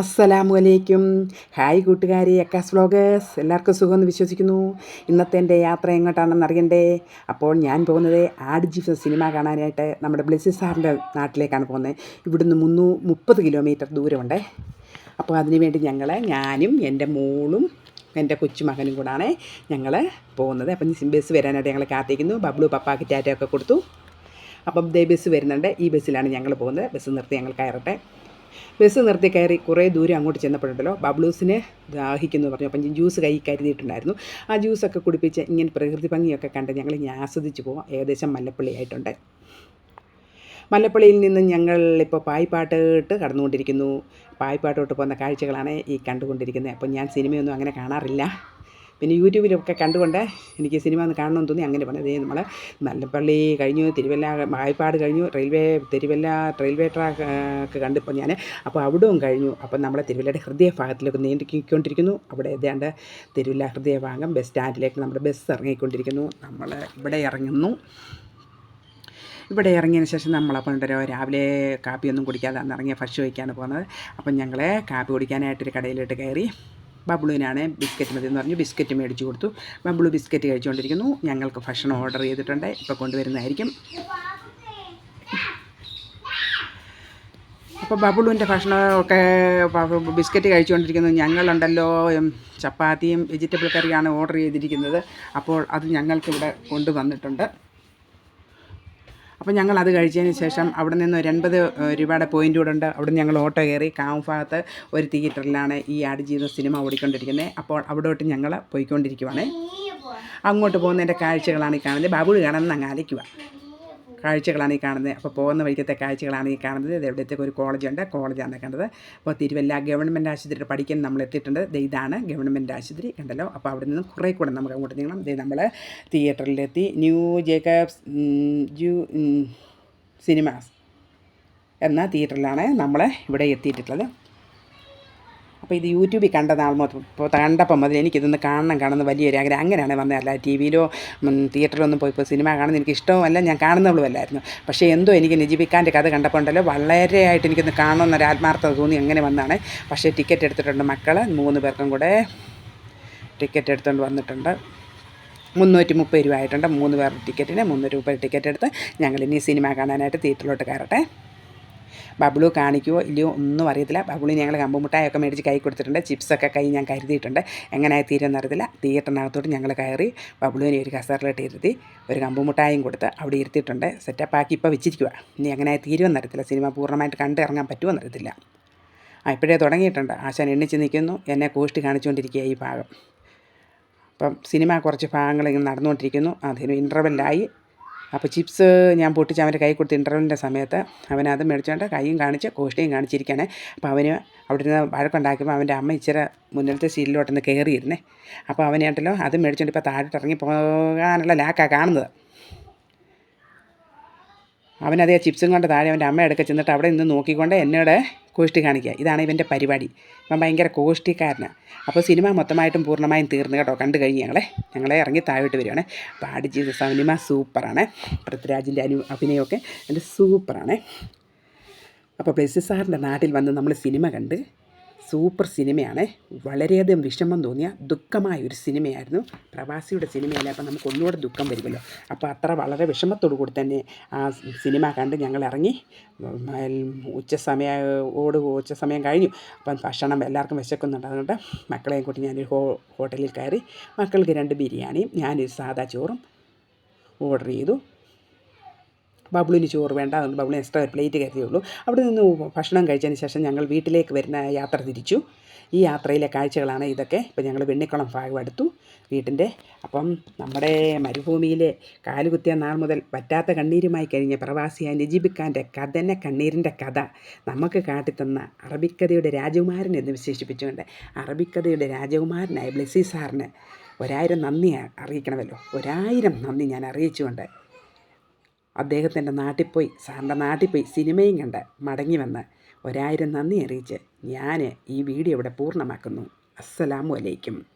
അസ്സലാമു അലൈക്കും. ഹായ് കൂട്ടുകാരി എക്കാസ് വ്ലോഗേഴ്സ് എല്ലാവർക്കും സുഖമെന്ന് വിശ്വസിക്കുന്നു. ഇന്നത്തെ എന്റെ യാത്ര എങ്ങോട്ടാണെന്ന് അറിയണ്ടേ? അപ്പോൾ ഞാൻ പോകുന്നത് ആട് ജീഫ് സിനിമ കാണാനായിട്ട് നമ്മുടെ ബ്ലസ്സി സാറിന്റെ നാട്ടിലേക്കാണ് പോകുന്നത്. ഇവിടുന്ന് മുന്നൂ മുപ്പത് കിലോമീറ്റർ ദൂരമുണ്ട്. അപ്പോൾ അതിനുവേണ്ടി ഞങ്ങൾ ഞാനും എന്റെ മോളും എന്റെ കൊച്ചുമകനും കൂടാണ് ഞങ്ങൾ പോകുന്നത്. അപ്പം ബസ് വരാനായിട്ട് ഞങ്ങൾ കാത്തിരിക്കുന്നു. ബബ്ലു പപ്പാക്ക് ടാറ്റയൊക്കെ കൊടുത്തു. അപ്പം ദേ ബസ് വരുന്നുണ്ട്. ഈ ബസ്സിലാണ് ഞങ്ങൾ പോകുന്നത്. ബസ് നിർത്തി ഞങ്ങൾ കയറട്ടെ. ബസ് നിർത്തി കയറി കുറേ ദൂരം അങ്ങോട്ട് ചെന്നപ്പോഴുണ്ടല്ലോ. ബബ്ലൂസിനെ ദാഹിക്കുന്നു പറഞ്ഞു. അപ്പം ജ്യൂസ് കൈ കരുതിയിട്ടുണ്ടായിരുന്നു. ആ ജ്യൂസൊക്കെ കുടിപ്പിച്ച് ഇങ്ങനെ പ്രകൃതി ഭംഗിയൊക്കെ കണ്ട് ഞങ്ങൾ ഇങ്ങനെ ആസ്വദിച്ച് പോകാം ഏകദേശം മല്ലപ്പള്ളി ആയിട്ടുണ്ട് മല്ലപ്പള്ളിയിൽ നിന്ന് ഞങ്ങൾ ഇപ്പോൾ പായ്പാട്ട് ഇട്ട് കടന്നുകൊണ്ടിരിക്കുന്നു. പായ്പാട്ടോട്ട് പോകുന്ന കാഴ്ചകളാണ് ഈ കണ്ടുകൊണ്ടിരിക്കുന്നത്. അപ്പം ഞാൻ സിനിമയൊന്നും അങ്ങനെ കാണാറില്ല. പിന്നെ യൂട്യൂബിലൊക്കെ കണ്ടുകൊണ്ട് എനിക്ക് സിനിമ ഒന്ന് കാണണമെന്ന് തോന്നി. അങ്ങനെ പറഞ്ഞത് നമ്മൾ നല്ലപ്പള്ളി കഴിഞ്ഞു തിരുവല്ല വായ്പാട് കഴിഞ്ഞു റെയിൽവേ തിരുവല്ല റെയിൽവേ ട്രാക്ക് കണ്ടിപ്പോൾ ഞാൻ അപ്പോൾ അവിടവും കഴിഞ്ഞു. അപ്പം നമ്മളെ തിരുവല്ലയുടെ ഹൃദയ ഭാഗത്തിലേക്ക് നീണ്ടിക്കൊണ്ടിരിക്കുന്നു അവിടെ ഏതാണ്ട് തിരുവല്ല ഹൃദയ ഭാഗം ബസ് സ്റ്റാൻഡിലേക്ക് നമ്മുടെ ബസ് ഇറങ്ങിക്കൊണ്ടിരിക്കുന്നു. നമ്മൾ ഇവിടെ ഇറങ്ങുന്നു. ഇവിടെ ഇറങ്ങിയതിന് ശേഷം നമ്മളപ്പം ഉണ്ടല്ലോ രാവിലെ കാപ്പിയൊന്നും കുടിക്കാതെ അന്ന് ഇറങ്ങിയ ഭക്ഷ്യം വയ്ക്കാണ് പോകുന്നത്. അപ്പം ഞങ്ങൾ കാപ്പി കുടിക്കാനായിട്ടൊരു കടയിലോട്ട് കയറി ബബ്ലുവിനാണ് ബിസ്ക്കറ്റ് മതി എന്ന് പറഞ്ഞു. ബിസ്ക്കറ്റ് മേടിച്ചു കൊടുത്തു. ബബ്ളു ബിസ്ക്കറ്റ് കഴിച്ചുകൊണ്ടിരിക്കുന്നു. ഞങ്ങൾക്ക് ഭക്ഷണം ഓർഡർ ചെയ്തിട്ടുണ്ട്. ഇപ്പോൾ കൊണ്ടുവരുന്നതായിരിക്കും. അപ്പോൾ ബബിളുവിന്റെ ഭക്ഷണമൊക്കെ ബിസ്ക്കറ്റ് കഴിച്ചുകൊണ്ടിരിക്കുന്നു. ഞങ്ങളുണ്ടല്ലോ ചപ്പാത്തിയും വെജിറ്റബിൾ കറിയാണ് ഓർഡർ ചെയ്തിരിക്കുന്നത്. അപ്പോൾ അത് ഞങ്ങൾക്കിവിടെ കൊണ്ടുവന്നിട്ടുണ്ട്. അപ്പോൾ ഞങ്ങൾ അത് കഴിച്ചതിന് ശേഷം അവിടെ നിന്ന് ഒരു എൺപത് രൂപയുടെ പോയിന്റ് കൂടെ ഉണ്ട്. അവിടെ ഞങ്ങൾ ഓട്ടോ കയറി കാവുഭാഗത്ത് ഒരു തിയേറ്ററിലാണ് ഈ ആടുജീവിത സിനിമ ഓടിക്കൊണ്ടിരിക്കുന്നത്. അപ്പോൾ അവിടോട്ട് ഞങ്ങൾ പോയിക്കൊണ്ടിരിക്കുവാണ്. അങ്ങോട്ട് പോകുന്നതിന്റെ കാഴ്ചകളാണ് ഈ കാണുന്നത്. ബാബുൾ കാണാൻ അങ്ങ് അലയ്ക്കുക കാഴ്ചകളാണ് ഈ കാണുന്നത്. അപ്പോൾ പോകുന്ന വഴിക്കത്തെ കാഴ്ചകളാണ് ഈ കാണുന്നത്. ഇത് എവിടത്തേക്ക് ഒരു കോളേജുണ്ട്. കോളേജാണ് കണ്ടത്. അപ്പോൾ തിരുവല്ല ഗവൺമെന്റ് ആശുപത്രി പഠിക്കാൻ നമ്മൾ എത്തിയിട്ടുണ്ട്. ഇതാണ് ഗവൺമെന്റ് ആശുപത്രി കണ്ടല്ലോ? അപ്പോൾ അവിടെ നിന്ന് കുറേ കൂടെ നമുക്ക് അങ്ങോട്ട് നീങ്ങണം. ഇത് നമ്മൾ തിയേറ്ററിലെത്തി. ന്യൂ ജേക്കബ്സ് ജൂ സിനിമാസ് എന്ന തിയേറ്ററിലാണ് നമ്മൾ ഇവിടെ എത്തിയിട്ടുള്ളത്. അപ്പോൾ ഇത് യൂട്യൂബിൽ കണ്ടതാണ് ഇപ്പോൾ കണ്ടപ്പം മുതൽ എനിക്കിതൊന്ന് കാണണം കാണുന്ന വലിയൊരു ആഗ്രഹം. അങ്ങനെയാണ് വന്നത്. അല്ല ടി വിയിലോ തിയേറ്ററിലോ ഒന്നും പോയി ഇപ്പോൾ സിനിമ കാണുന്നത് എനിക്ക് ഇഷ്ടവുമല്ല ഞാൻ കാണുന്നവളുമല്ലായിരുന്നു. പക്ഷേ എന്തോ എനിക്ക് നജിബിക്കാന്റെ കഥ കണ്ടപ്പോൾ ഉണ്ടല്ലോ വളരെയായിട്ട് എനിക്കൊന്ന് കാണണമെന്നൊരു ആത്മാർത്ഥത തോന്നി. അങ്ങനെ വന്നതാണ് പക്ഷേ ടിക്കറ്റ് എടുത്തിട്ടുണ്ട് മക്കൾ മൂന്ന് പേർക്കും കൂടെ ടിക്കറ്റ് എടുത്തുകൊണ്ട് വന്നിട്ടുണ്ട്. മുന്നൂറ്റി മുപ്പത് രൂപ ആയിട്ടുണ്ട്. മൂന്ന് പേർ ടിക്കറ്റിന് മുന്നൂറ് രൂപ ടിക്കറ്റ് എടുത്ത് ഞങ്ങൾ ഇനി സിനിമ കാണാനായിട്ട് തിയേറ്ററിലോട്ട് കയറട്ടെ. ബബ്ലു കാണിക്കുമോ ഇല്ലയോ ഒന്നും അറിയത്തില്ല. ബബ്ലു ഞങ്ങൾ കമ്പുമുട്ടായൊക്കെ മേടിച്ച് കൈ കൊടുത്തിട്ടുണ്ട്. ചിപ്സൊക്കെ കൈ ഞാൻ കരുതിയിട്ടുണ്ട്. എങ്ങനെ തീരുമെന്ന് അറിയത്തില്ല. തിയേറ്ററിനകത്തോട്ട് ഞങ്ങൾ കയറി ബബ്ലുവിനെ ഒരു കസറിലിട്ട് ഇരുത്തി ഒരു കമ്പുമുട്ടായും കൊടുത്ത് അവിടെ ഇരുത്തിയിട്ടുണ്ട്. സെറ്റപ്പാക്കി ഇപ്പോൾ വെച്ചിരിക്കുക ഇനി എങ്ങനെ തീരുമെന്ന് അറിയത്തില്ല. സിനിമ പൂർണമായിട്ട് കണ്ടിറങ്ങാൻ പറ്റുമെന്ന് അറിയത്തില്ല. ആ ഇപ്പോഴേ തുടങ്ങിയിട്ടുണ്ട്. ആശാൻ എണ്ണിച്ച് നിൽക്കുന്നു. എന്നെ കോഷ്ടി കാണിച്ചുകൊണ്ടിരിക്കുക ഈ ഭാഗം. അപ്പം സിനിമ കുറച്ച് ഭാഗങ്ങൾ ഇങ്ങനെ നടന്നുകൊണ്ടിരിക്കുന്നു. അതിന് ഇന്റർവെല്ലായി അപ്പോൾ ചിപ്സ് ഞാൻ പൊട്ടിച്ച് അവന്റെ കൈ കൊടുത്ത് ഇന്റർവെല്ലിന്റെ സമയത്ത് അവനത് മേടിച്ചുകൊണ്ട് കൈയും കാണിച്ച് കോഷ്ടിയും കാണിച്ചിരിക്കുകയാണ്. അപ്പോൾ അവന് അവിടെ നിന്ന് വഴക്കുണ്ടാക്കിയപ്പോൾ അവന്റെ അമ്മ ഇച്ചിരി മുന്നിലത്തെ സീലിലോട്ടൊന്ന് കയറിയിരുന്നേ. അപ്പോൾ അവനായിട്ടല്ലോ അത് മേടിച്ചുകൊണ്ട് ഇപ്പോൾ താഴോട്ട് ഇറങ്ങി പോകാനുള്ള ലാക്കാണ് കാണുന്നത്. അവനതേ ചിപ്സും കൊണ്ട് താഴെ അവന്റെ അമ്മ എടുക്ക ചെന്നിട്ട് അവിടെ നിന്ന് നോക്കിക്കൊണ്ട് എന്നോട് കോഷ്ടി കാണിക്കുക ഇതാണ് ഇവന്റെ പരിപാടി. ഇവൻ ഭയങ്കര കോഷ്ടിക്കാരനാണ് അപ്പോൾ സിനിമ മൊത്തമായിട്ടും പൂർണമായും തീർന്നു കേട്ടോ. കണ്ടു കഴിഞ്ഞ് ഞങ്ങളെ. ഞങ്ങളെ ഇറങ്ങി താഴോട്ട് വരികയാണ്. അപ്പോൾ ആടുജീവിത സിനിമ സൂപ്പറാണ്. പൃഥ്വിരാജിന്റെ അനു അഭിനയമൊക്കെ എന്റെ സൂപ്പറാണ്. അപ്പോൾ ബ്ലെസ്സി സാറിന്റെ നാട്ടിൽ വന്ന് നമ്മൾ സിനിമ കണ്ട് സൂപ്പർ സിനിമയാണ്. വളരെയധികം വിഷമം തോന്നിയ ദുഃഖമായ ഒരു സിനിമയായിരുന്നു പ്രവാസിയുടെ സിനിമയല്ല. അപ്പം നമുക്ക് ഒന്നുകൂടെ ദുഃഖം വരുമല്ലോ. അപ്പോൾ അത്ര വളരെ വിഷമത്തോടു കൂടി തന്നെ ആ സിനിമ കണ്ട് ഞങ്ങൾ ഇറങ്ങി ഉച്ച സമയോട് ഉച്ച സമയം കഴിഞ്ഞു. അപ്പം ഭക്ഷണം എല്ലാവർക്കും വിശക്കുന്നുണ്ട് അതുകൊണ്ട് മക്കളെയും കൂട്ടി ഞാനൊരു ഹോ ഹോട്ടലിൽ കയറി മക്കൾക്ക് രണ്ട് ബിരിയാണിയും ഞാനൊരു സാദാ ചോറും ഓർഡർ ചെയ്തു. ബബിളിന് ചോറ് വേണ്ട അതുകൊണ്ട് ബബിളിന് എക്സ്ട്രാ ഒരു പ്ലേറ്റ് കരുതിയുള്ളൂ അവിടെ നിന്ന് ഭക്ഷണം കഴിച്ചതിന് ശേഷം ഞങ്ങൾ വീട്ടിലേക്ക് വരുന്ന യാത്ര തിരിച്ചു. ഈ യാത്രയിലെ കാഴ്ചകളാണ് ഇതൊക്കെ. ഇപ്പം ഞങ്ങൾ വെണ്ണിക്കുളം ഭാഗം എടുത്തു വീട്ടിന്റെ. അപ്പം നമ്മുടെ മരുഭൂമിയിലെ കാലുകുത്തിയ നാൾ മുതൽ പറ്റാത്ത കണ്ണീരുമായി കഴിഞ്ഞ പ്രവാസിയായ നജീബിക്കാന്റെ കഥന കണ്ണീരിന്റെ കഥ നമുക്ക് കാട്ടിത്തന്ന അറബിക്കഥയുടെ രാജകുമാരൻ എന്ന് വിശേഷിപ്പിച്ചുകൊണ്ട്. അറബിക്കഥയുടെ രാജകുമാരനായ ബ്ലസി സാറിന് ഒരായിരം നന്ദി അറിയിക്കണമല്ലോ. ഒരായിരം നന്ദി ഞാൻ അറിയിച്ചുകൊണ്ട് അദ്ദേഹത്തിന്റെ നാട്ടിൽ പോയി സാറിന്റെ നാട്ടിൽ പോയി സിനിമയും കണ്ട് മടങ്ങി വന്ന് ഒരായിരം നന്ദി അറിയിച്ച് ഞാൻ ഈ വീഡിയോ ഇവിടെ പൂർണമാക്കുന്നു. അസ്സലാമു അലൈക്കും.